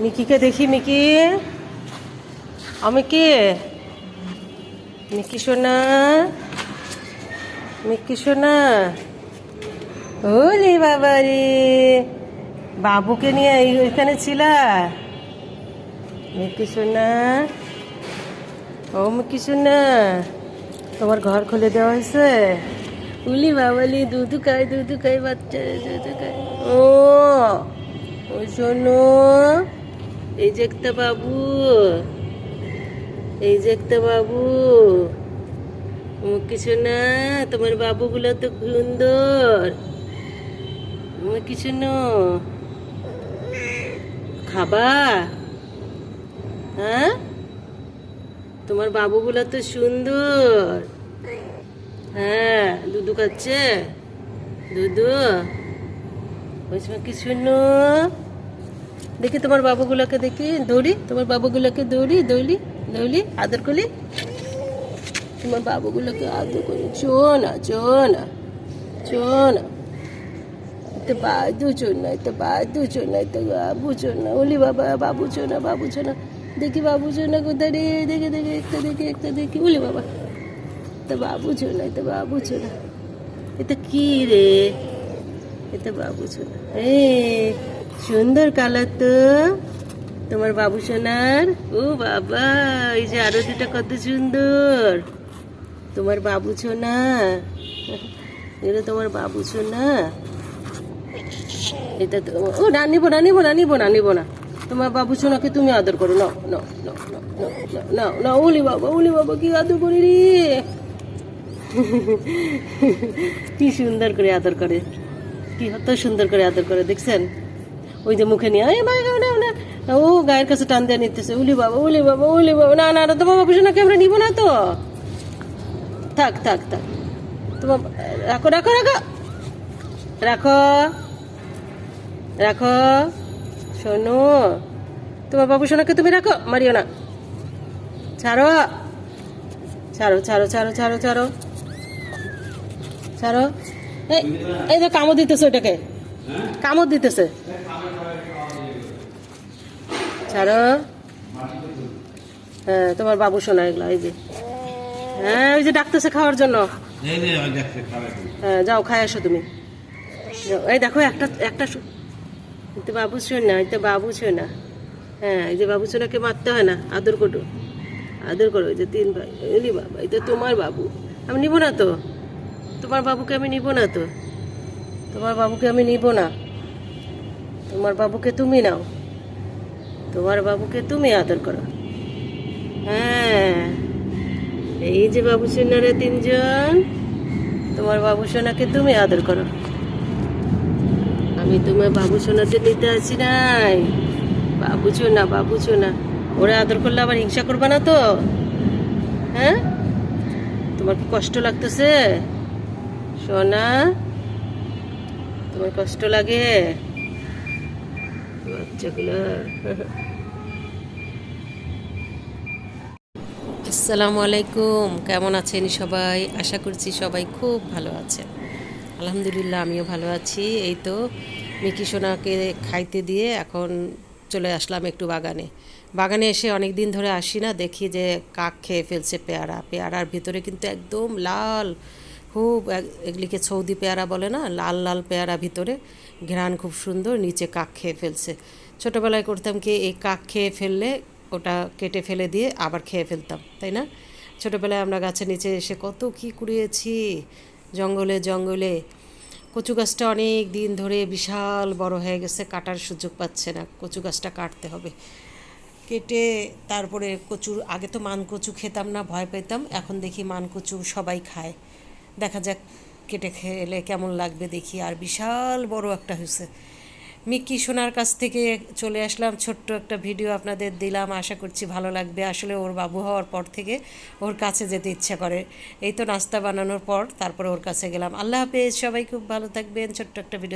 মিকিকে দেখি, মিকি। আমি কে? মিকি সোনা। মিকি সোনা। ওরে বাবা রে বাবুকে নিয়ে এখানে ছিলা? মিকি সোনা। ও মিকি সোনা। তোমার ঘর খুলে দেওয়া হয়েছে? উলি বাবালি দুধু খাই দুধু খাই বাচ্চা, দুধু খায়। ও ওই শোনো এই যে একটা বাবু, এই যে একটা বাবু কিছু না তোমার বাবুগুলো তো সুন্দর। কিছু না খাবা? হ্যাঁ? তোমার বাবুগুলো তো সুন্দর। হ্যাঁ দুধু খাচ্ছে? দুধু? বলছি কিছু শুনো। দেখি তোমার বাবুগুলোকে দেখি, দৌড়ি, তোমার বাবুগুলোকে দৌড়ি দৌড়ি দৌড়ি, আদর করলি তোমার বাবুগুলোকে আদর করি। চো না চো না চো না এতে বাদু চো না এতে বাদু চো না এতে বাবু চো না ওলি বাবা, বাবু চো না বাবু চো না দেখি বাবু চো না কোথায় রে? দেখে দেখে, একটা দেখি একটা দেখি। ওলি বাবা এটা বাবু চো না এটা বাবু চো না এটা কি রে? এটা বাবু সোনা এই সুন্দর কালার তো। তোমার বাবু সোনার। ও বাবা, এই যে আরও দুটা কত সুন্দর। তোমার বাবু সোনা এটা তোমার বাবু সোনা এটা তো ও, না, নিবো না নিবো না তোমার বাবু সোনাকে তুমি আদর করো। না না না না না উলি বাবা উলি বাবা, কি আদর করি রে। কি সুন্দর করে আদর করে। কি কত সুন্দর করে আদর করে, দেখছেন? ওই যে মুখে নিয়ে "এই মা, না, না, না।" ও গায়ের কাছে টান দিয়ে নিতেছে উলি বাবা উলি বাবা উলি বাবা। না না না তোমার বাবু সোনাকে আমরা নিব না তো? থাক থাক থাক। তোমার রাখো রাখো রাখো। রাখো রাখো। শোনো তোমার বাবু সোনাকে তুমি রাখো? মারিও না। ছাড়ো ছাড়ো ছাড়ো ছাড়ো ছাড়ো ছাড়ো। ছাড়ো। এই এই যে কামড় দিতেছে ওটাকে কামড় দিতেছে। ছাড়ো। হ্যাঁ তোমার বাবু শোনা এগুলো এই যে। হ্যাঁ ওই যে ডাকতেছে খাওয়ার জন্য। ওই। হ্যাঁ যাও খাই আসো তুমি। এই দেখো একটা একটা তো বাবু শোনা এই তো বাবু শোন না। হ্যাঁ এই যে বাবু সোনাকে মারতে হয় না আদর করো। আদর করো এই যে তিন ভাই এলি বাবা এই তো তোমার বাবু। আমি নিব না তো। তোমার বাবুকে আমি নিব না তো। তোমার বাবুকে আমি নিব না। তোমার বাবুকে তুমি নাও। তোমার বাবুকে তুমি আদর করো। হ্যাঁ এই যে বাবু সোনারা তিনজন, তোমার বাবু সোনাকে তুমি আদর করো। আমি তোমার বাবু সোনাতে নিতে আসি নাই। বাবু না বাবু না ওরা আদর করলে আবার হিংসা করবে না তো? হ্যাঁ? তোমার কি কষ্ট লাগতেছে? সোনা, তোমার কষ্ট লাগে? বাচ্চাগুলো আসসালামু আলাইকুম, কেমন আছেন সবাই? আশা করছি সবাই খুব ভালো আছেন। আলহামদুলিল্লাহ, আমিও ভালো আছি। এই তো মিকি সোনাকে খাইতে দিয়ে এখন চলে আসলাম একটু বাগানে। বাগানে এসে অনেক দিন ধরে আসি না, দেখি যে কাক খেয়ে ফেলছে পেয়ারা। পেয়ারার ভিতরে কিন্তু একদম লাল খুব এগুলিকে সৌদি পেয়ারা বলে না, লাল লাল পেয়ারা ভিতরে ঘ্রাণ খুব সুন্দর, নিচে কাক খেয়ে ফেলছে। ছোটোবেলায় করতাম কি, এই কাক খেয়ে ফেললে ওটা কেটে ফেলে দিয়ে আবার খেয়ে ফেলতাম, তাই না? ছোটোবেলায় আমরা গাছের নিচে এসে কত কী কুড়িয়েছি, জঙ্গলে জঙ্গলে। কচু গাছটা অনেক দিন ধরে বিশাল বড় হয়ে গেছে, কাটার সুযোগ পাচ্ছে না, কচু গাছটা কাটতে হবে। কেটে তারপরে কচুর, আগে তো মান কচু খেতাম না, ভয় পেতাম, এখন দেখি মান কচু সবাই খায়। দেখা যাক কেটে খেলে কেমন লাগবে দেখি। আর বিশাল বড় একটা হয়েছে। মিকি সোনার কাছ থেকে চলে আসলাম। ছোট্ট একটা ভিডিও আপনাদের দিলাম। আশা করছি ভালো লাগবে। আসলে ওর বাবু হওয়ার পর থেকে ওর কাছে যেতে ইচ্ছা করে। এই তো নাস্তা বানানোর পর তারপরে ওর কাছে গেলাম। আল্লাহ হাফেজ। সবাই খুব ভালো থাকবেন। ছোট্ট একটা ভিডিও